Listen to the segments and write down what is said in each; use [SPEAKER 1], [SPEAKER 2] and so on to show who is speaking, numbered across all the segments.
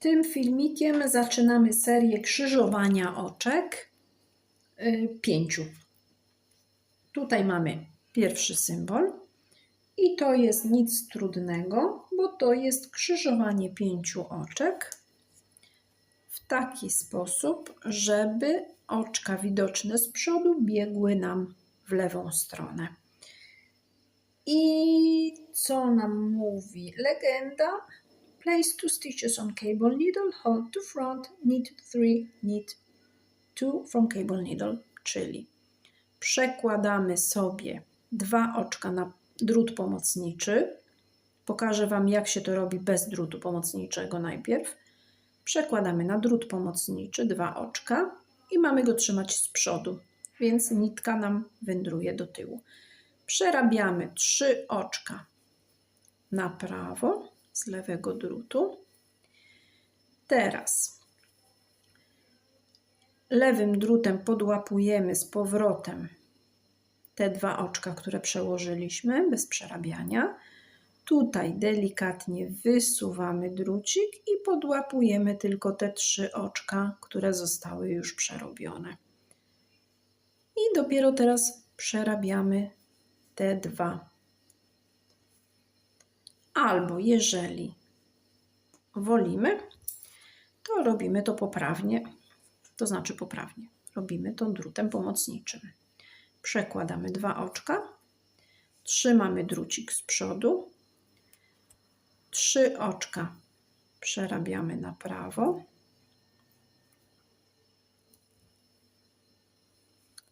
[SPEAKER 1] Tym filmikiem zaczynamy serię krzyżowania oczek y, pięciu. Tutaj mamy pierwszy symbol i to jest nic trudnego, bo to jest krzyżowanie pięciu oczek w taki sposób, żeby oczka widoczne z przodu biegły nam w lewą stronę. I co nam mówi legenda? Place two stitches on cable needle, hold to front, knit three, knit two from cable needle, czyli przekładamy sobie dwa oczka na drut pomocniczy. Pokażę Wam, jak się to robi bez drutu pomocniczego najpierw. Przekładamy na drut pomocniczy dwa oczka i mamy go trzymać z przodu, więc nitka nam wędruje do tyłu. Przerabiamy trzy oczka na prawo z lewego drutu. Teraz lewym drutem podłapujemy z powrotem te dwa oczka, które przełożyliśmy bez przerabiania. Tutaj delikatnie wysuwamy drucik i podłapujemy tylko te trzy oczka, które zostały już przerobione. I dopiero teraz przerabiamy te dwa. Albo jeżeli wolimy, to robimy to poprawnie, to znaczy poprawnie. Robimy to drutem pomocniczym. Przekładamy dwa oczka, trzymamy drucik z przodu, trzy oczka przerabiamy na prawo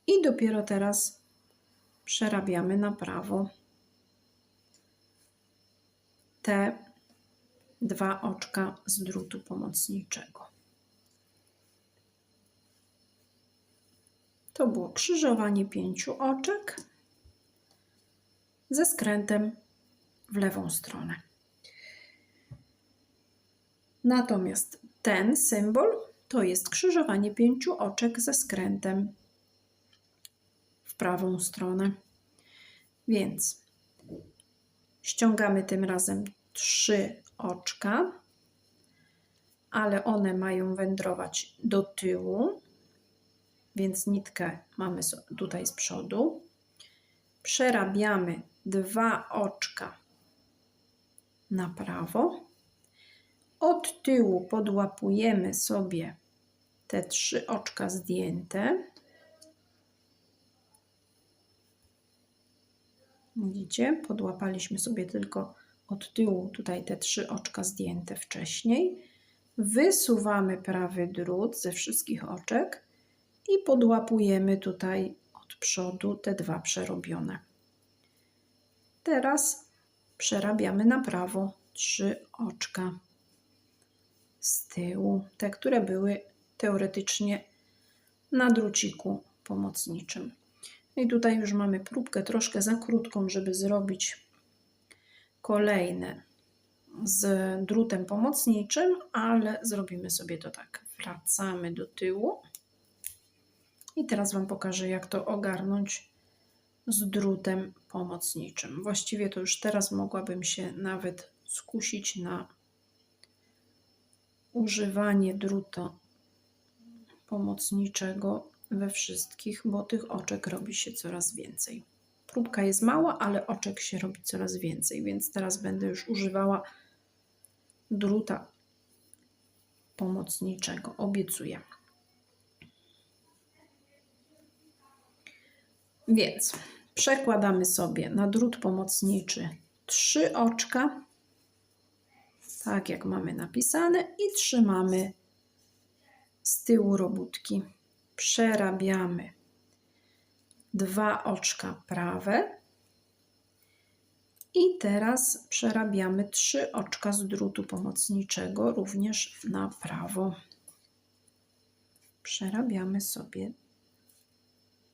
[SPEAKER 1] i dopiero teraz przerabiamy na prawo te dwa oczka z drutu pomocniczego. To było krzyżowanie pięciu oczek ze skrętem w lewą stronę. Natomiast ten symbol to jest krzyżowanie pięciu oczek ze skrętem w prawą stronę. Więc ściągamy tym razem trzy oczka, ale one mają wędrować do tyłu, więc nitkę mamy tutaj z przodu. Przerabiamy dwa oczka na prawo. Od tyłu podłapujemy sobie te trzy oczka zdjęte. Widzicie, podłapaliśmy sobie tylko od tyłu tutaj te trzy oczka zdjęte wcześniej. Wysuwamy prawy drut ze wszystkich oczek i podłapujemy tutaj od przodu te dwa przerobione. Teraz przerabiamy na prawo trzy oczka z tyłu, te, które były teoretycznie na druciku pomocniczym. I tutaj już mamy próbkę troszkę za krótką, żeby zrobić kolejne z drutem pomocniczym, ale zrobimy sobie to tak. Wracamy do tyłu. I teraz Wam pokażę, jak to ogarnąć z drutem pomocniczym. Właściwie to już teraz mogłabym się nawet skusić na używanie druta pomocniczego we wszystkich, bo tych oczek robi się coraz więcej. Próbka jest mała, ale oczek się robi coraz więcej, więc teraz będę już używała druta pomocniczego. Obiecuję. Więc przekładamy sobie na drut pomocniczy trzy oczka, tak jak mamy napisane, i trzymamy z tyłu robótki. Przerabiamy dwa oczka prawe i teraz przerabiamy trzy oczka z drutu pomocniczego również na prawo. Przerabiamy sobie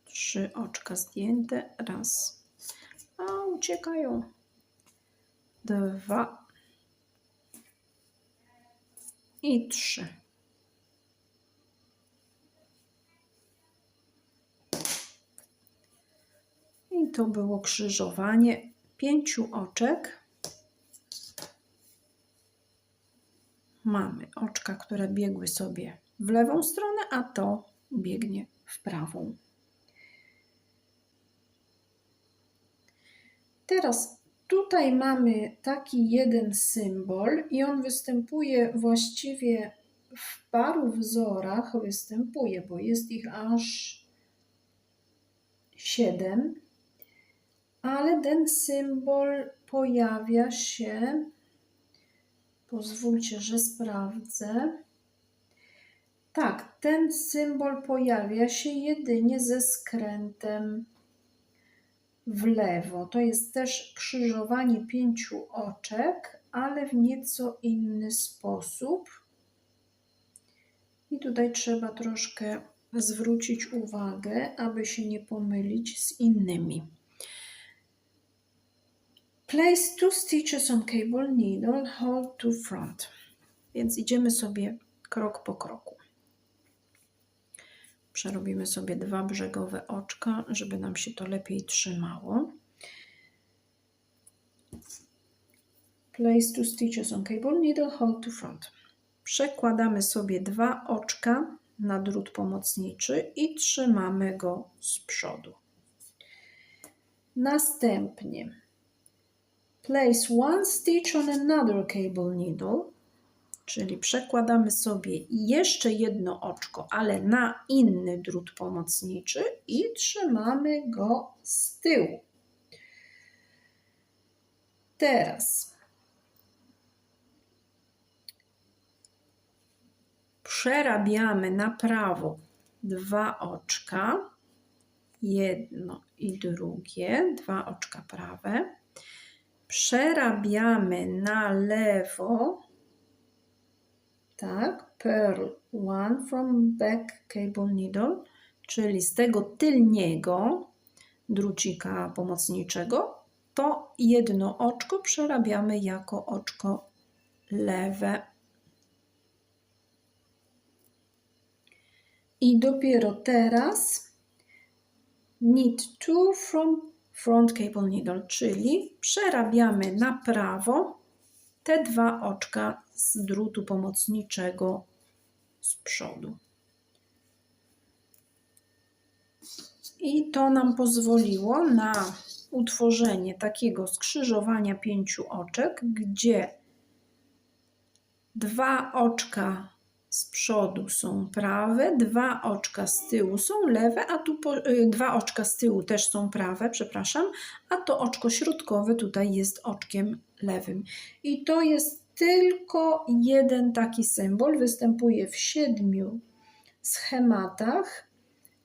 [SPEAKER 1] trzy oczka zdjęte. Raz. A, uciekają. Dwa. I trzy. I to było krzyżowanie pięciu oczek. Mamy oczka, które biegły sobie w lewą stronę, a to biegnie w prawą. Teraz tutaj mamy taki jeden symbol i on występuje właściwie w paru wzorach. Występuje, bo jest ich aż siedem, ale ten symbol pojawia się, pozwólcie, że sprawdzę. Tak, ten symbol pojawia się jedynie ze skrętem w lewo. To jest też krzyżowanie pięciu oczek, ale w nieco inny sposób. I tutaj trzeba troszkę zwrócić uwagę, aby się nie pomylić z innymi. Place two stitches on cable needle, hold to front. Więc idziemy sobie krok po kroku. Przerobimy sobie dwa brzegowe oczka, żeby nam się to lepiej trzymało. Place two stitches on cable needle, hold to front. Przekładamy sobie dwa oczka na drut pomocniczy i trzymamy go z przodu. Następnie place one stitch on another cable needle, czyli przekładamy sobie jeszcze jedno oczko, ale na inny drut pomocniczy i trzymamy go z tyłu. Teraz przerabiamy na prawo dwa oczka, jedno i drugie, dwa oczka prawe. Przerabiamy na lewo, tak, pearl one from back cable needle, czyli z tego tylniego drucika pomocniczego, to jedno oczko przerabiamy jako oczko lewe. I dopiero teraz knit two from front cable needle, czyli przerabiamy na prawo te dwa oczka z drutu pomocniczego z przodu. I to nam pozwoliło na utworzenie takiego skrzyżowania pięciu oczek, gdzie dwa oczka z przodu są prawe, dwa oczka z tyłu są lewe, a tu po, y, dwa oczka z tyłu też są prawe, przepraszam, a to oczko środkowe tutaj jest oczkiem lewym. I to jest tylko jeden taki symbol, występuje w siedmiu schematach.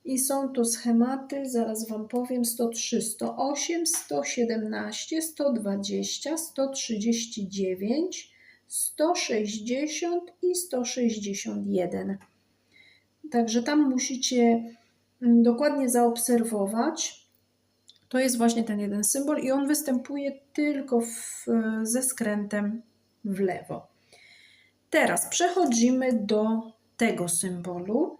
[SPEAKER 1] I są to schematy, zaraz Wam powiem, 103, 108, 117, 120, 139, 160 i 161. Także tam musicie mm, dokładnie zaobserwować. To jest właśnie ten jeden symbol i on występuje tylko w, ze skrętem w lewo. Teraz przechodzimy do tego symbolu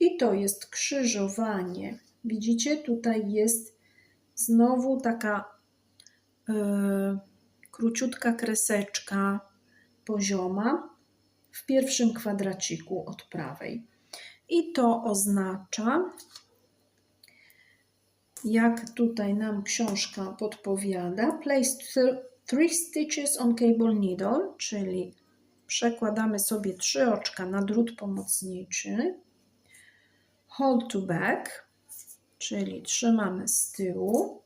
[SPEAKER 1] i to jest krzyżowanie. Widzicie, tutaj jest znowu taka yy, króciutka kreseczka pozioma w pierwszym kwadraciku od prawej. I to oznacza, jak tutaj nam książka podpowiada, place three stitches on cable needle, czyli przekładamy sobie trzy oczka na drut pomocniczy, hold to back, czyli trzymamy z tyłu,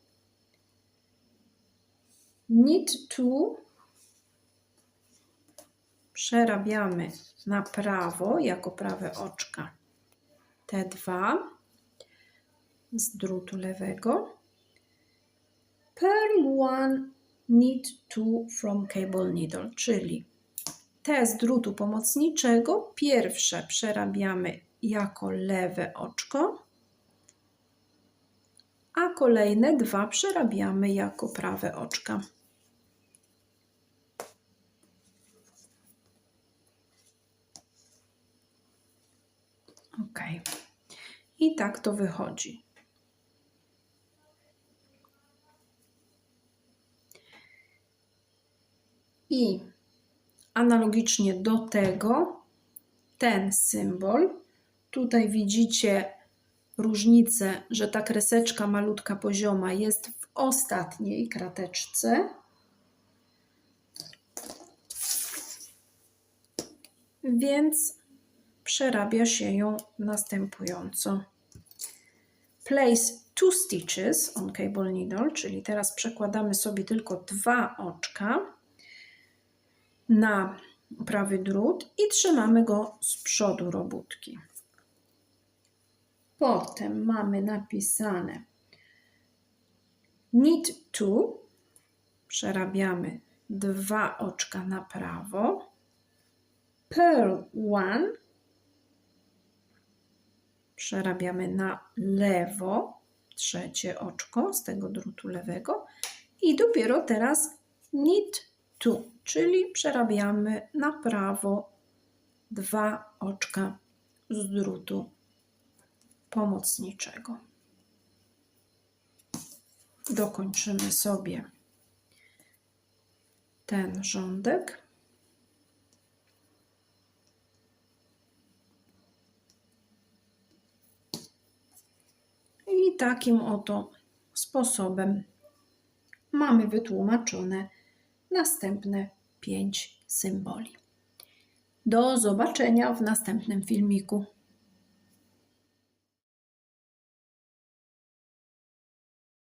[SPEAKER 1] knit two przerabiamy na prawo jako prawe oczka te dwa z drutu lewego. Pearl one, knit two from cable needle, czyli te z drutu pomocniczego pierwsze przerabiamy jako lewe oczko, a kolejne dwa przerabiamy jako prawe oczka. Ok. I tak to wychodzi. I Analogicznie do tego ten symbol. Tutaj widzicie różnicę, że ta kreseczka malutka pozioma jest w ostatniej krateczce. Więc przerabia się ją następująco. Place two stitches on cable needle, czyli teraz przekładamy sobie tylko dwa oczka na prawy drut i trzymamy go z przodu robótki. Potem mamy napisane knit two, przerabiamy dwa oczka na prawo, pearl one, przerabiamy na lewo, trzecie oczko z tego drutu lewego i dopiero teraz knit two, czyli przerabiamy na prawo dwa oczka z drutu pomocniczego. Dokończymy sobie ten rządek. I takim oto sposobem mamy wytłumaczone następne pięć symboli. Do zobaczenia w następnym filmiku.